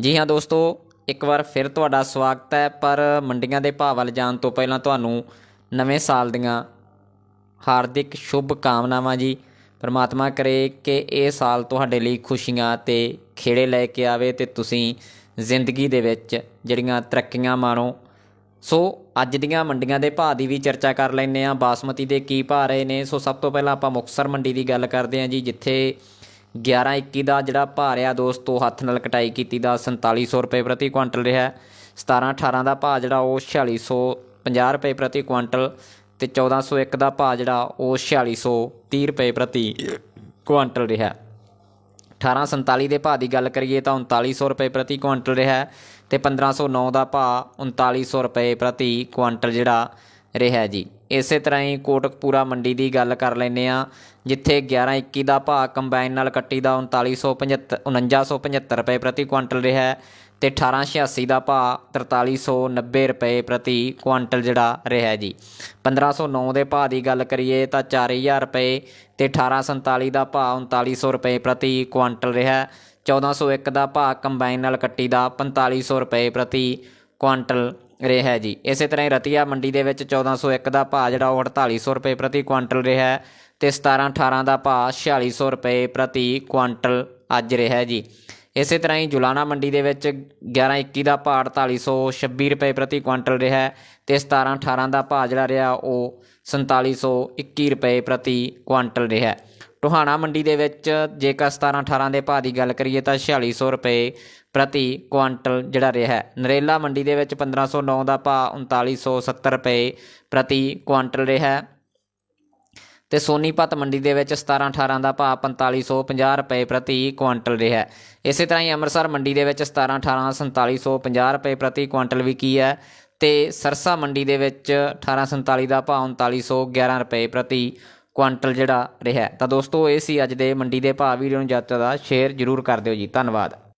ਜੀ ਹਾਂ ਦੋਸਤੋ, ਇੱਕ ਵਾਰ ਫਿਰ ਤੁਹਾਡਾ ਸਵਾਗਤ ਹੈ, ਪਰ ਮੰਡੀਆਂ ਦੇ ਭਾਅ ਵੱਲ ਜਾਣ ਤੋਂ ਪਹਿਲਾਂ ਤੁਹਾਨੂੰ ਨਵੇਂ ਸਾਲ ਦੀਆਂ ਹਾਰਦਿਕ ਸ਼ੁਭ ਕਾਮਨਾਵਾਂ ਜੀ। ਪਰਮਾਤਮਾ ਕਰੇ ਕਿ ਇਹ ਸਾਲ ਤੁਹਾਡੇ ਲਈ ਖੁਸ਼ੀਆਂ ਤੇ ਖੇੜੇ ਲੈ ਕੇ ਆਵੇ ਤੇ ਤੁਸੀਂ ਜ਼ਿੰਦਗੀ ਦੇ ਵਿੱਚ ਜਿਹੜੀਆਂ ਤਰੱਕੀਆਂ ਮਾਣੋ ਸੋ, ਅੱਜ ਦੀਆਂ ਮੰਡੀਆਂ ਦੇ ਭਾਅ ਦੀ ਵੀ ਚਰਚਾ ਕਰ ਲੈਂਦੇ ਆ ਬਾਸਮਤੀ ਦੇ ਕੀ ਭਾਅ ਰਹੇ ਨੇ। ਸੋ, ਸਭ ਤੋਂ ਪਹਿਲਾਂ ਆਪਾਂ ਮੁਕਤਸਰ ਮੰਡੀ ਦੀ ਗੱਲ ਕਰਦੇ ਹਾਂ ਜੀ, ਜਿੱਥੇ 11 21 ਦਾ ਜਿਹੜਾ ਭਾਅ ਰਿਹਾ ਦੋਸਤੋ ਹੱਥ ਨਾਲ ਕਟਾਈ ਕੀਤੀ ਦਾ 4700 ਰੁਪਏ ਪ੍ਰਤੀ ਕੁਆਂਟਲ ਰਿਹਾ। 17 18 ਦਾ ਭਾਅ ਜਿਹੜਾ, ਉਹ 4650 ਰੁਪਏ ਪ੍ਰਤੀ ਕੁਆਂਟਲ ਤੇ 1401 ਦਾ ਭਾਅ ਜਿਹੜਾ, ਉਹ 4630 ਰੁਪਏ ਪ੍ਰਤੀ ਕੁਆਂਟਲ ਰਿਹਾ। 1847 ਦੇ ਭਾਅ ਦੀ ਗੱਲ ਕਰੀਏ ਤਾਂ 3900 ਰੁਪਏ ਪ੍ਰਤੀ ਕੁਆਂਟਲ ਰਿਹਾ ਹੈ ਤੇ 1509 ਦਾ ਭਾਅ 3900 ਰੁਪਏ ਪ੍ਰਤੀ ਕੁਆਂਟਲ ਜਿਹੜਾ ਰਿਹਾ ਜੀ। ਇਸੇ ਤਰ੍ਹਾਂ ਹੀ ਕੋਟਕਪੂਰਾ ਮੰਡੀ ਦੀ ਗੱਲ ਕਰ ਲੈਂਦੇ ਆ ਜਿੱਥੇ 1121 ਦਾ ਭਾਅ ਕੰਬਾਈਨ ਨਾਲ ਕੱਟੀ ਦਾ 3975 4975 ਰੁਪਏ ਪ੍ਰਤੀ ਕੁਆਂਟਲ ਰਿਹਾ ਹੈ ਤੇ 1886 ਦਾ ਭਾਅ 4390 ਰੁਪਏ ਪ੍ਰਤੀ ਕੁਆਂਟਲ ਜਿਹੜਾ ਰਿਹਾ ਜੀ। 1509 ਦੇ ਭਾਅ ਦੀ ਗੱਲ ਕਰੀਏ ਤਾਂ 4000 ਰੁਪਏ ਤੇ 1847 ਦਾ ਭਾਅ 3900 ਰੁਪਏ ਪ੍ਰਤੀ ਕੁਆਂਟਲ ਰਿਹਾ 1401 ਦਾ ਭਾਅ ਕੰਬਾਈਨ ਨਾਲ ਕੱਟੀ ਦਾ 4500 ਰੁਪਏ ਪ੍ਰਤੀ ਕੁਆਂਟਲ ਰਿਹਾ ਜੀ। ਇਸੇ ਤਰ੍ਹਾਂ ਹੀ ਰਤੀਆ ਮੰਡੀ ਦੇ ਵਿੱਚ 1401 ਦਾ ਭਾਅ, ਜਿਹੜਾ ਉਹ 4800 ਰੁਪਏ ਪ੍ਰਤੀ ਕੁਆਂਟਲ ਰਿਹਾ ਤੇ 17 18 ਦਾ ਭਾਅ 4600 ਰੁਪਏ ਪ੍ਰਤੀ ਕੁਆਂਟਲ ਅੱਜ ਰਿਹਾ ਜੀ। ਇਸੇ ਤਰ੍ਹਾਂ ਹੀ ਜੁਲਾਨਾ ਮੰਡੀ ਦੇ ਵਿੱਚ 11 21 ਦਾ ਭਾਅ 4826 ਰੁਪਏ ਪ੍ਰਤੀ ਕੁਆਂਟਲ ਰਿਹਾ ਤੇ 17 18 ਦਾ ਭਾਅ, ਜਿਹੜਾ ਰਿਹਾ ਉਹ 4721 ਰੁਪਏ ਪ੍ਰਤੀ ਕੁਆਂਟਲ ਰਿਹਾ ਟੋਹਾਣਾ ਮੰਡੀ ਦੇ ਵਿੱਚ ਜੇਕਰ 17 18 ਦੇ ਭਾਅ ਦੀ ਗੱਲ ਕਰੀਏ ਤਾਂ 4600 ਰੁਪਏ ਪ੍ਰਤੀ ਕੁਆਂਟਲ ਜਿਹੜਾ ਰਿਹਾ ਨਰੇਲਾ ਮੰਡੀ ਦੇ ਵਿੱਚ 1509 ਦਾ ਭਾਅ 3970 ਰੁਪਏ ਪ੍ਰਤੀ ਕੁਆਂਟਲ ਰਿਹਾ ਤੇ ਸੋਨੀਪਤ ਮੰਡੀ ਦੇ ਵਿੱਚ 17 18 ਦਾ ਭਾਅ 4550 ਰੁਪਏ ਪ੍ਰਤੀ ਕੁਆਂਟਲ ਰਿਹਾ ਇਸੇ ਤਰ੍ਹਾਂ ਹੀ ਅੰਮ੍ਰਿਤਸਰ ਮੰਡੀ ਦੇ ਵਿੱਚ 17 18 4750 ਰੁਪਏ ਪ੍ਰਤੀ ਕੁਆਂਟਲ ਵੀ ਕੀ ਹੈ? ਤੇ ਸਰਸਾ ਮੰਡੀ ਦੇ ਵਿੱਚ 1847 ਦਾ ਭਾਅ 3911 ਰੁਪਏ ਪ੍ਰਤੀ ਕੁਆਂਟਲ ਜਿਹੜਾ ਰਿਹਾ ਤਾਂ ਦੋਸਤੋ, ਇਹ ਸੀ ਅੱਜ ਦੇ ਮੰਡੀ ਦੇ ਭਾਅ ਵੀਡੀਓ ਨੂੰ ਜ਼ਿਆਦਾ ਤੋਂ ਜ਼ਿਆਦਾ ਸ਼ੇਅਰ ਜ਼ਰੂਰ ਕਰ ਦਿਓ ਜੀ। ਧੰਨਵਾਦ।